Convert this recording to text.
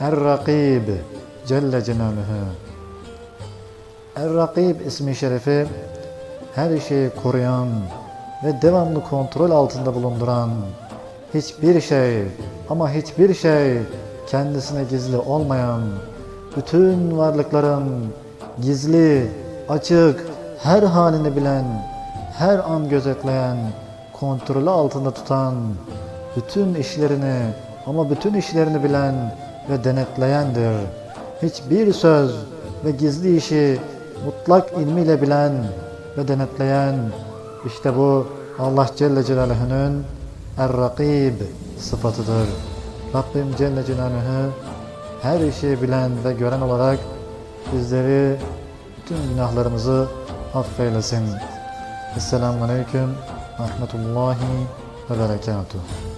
Er-Rakib Celle Celaluhu. Er-Rakib ismi şerefi her şeyi koruyan ve devamlı kontrol altında bulunduran hiçbir şey ama hiçbir şey kendisine gizli olmayan bütün varlıkların gizli, açık, her halini bilen, her an gözetleyen, kontrolü altında tutan, bütün işlerini ama bütün işlerini bilen ve denetleyendir. Hiçbir söz ve gizli işi mutlak ilmiyle bilen ve denetleyen işte bu Allah Celle Celaluhu'nun Er-Rakib sıfatıdır. Rabbim Celle Celaluhu her işi bilen ve gören olarak bizleri bütün günahlarımızı affeylesin. Esselamu Aleyküm Rahmetullahi ve Berekatuhu.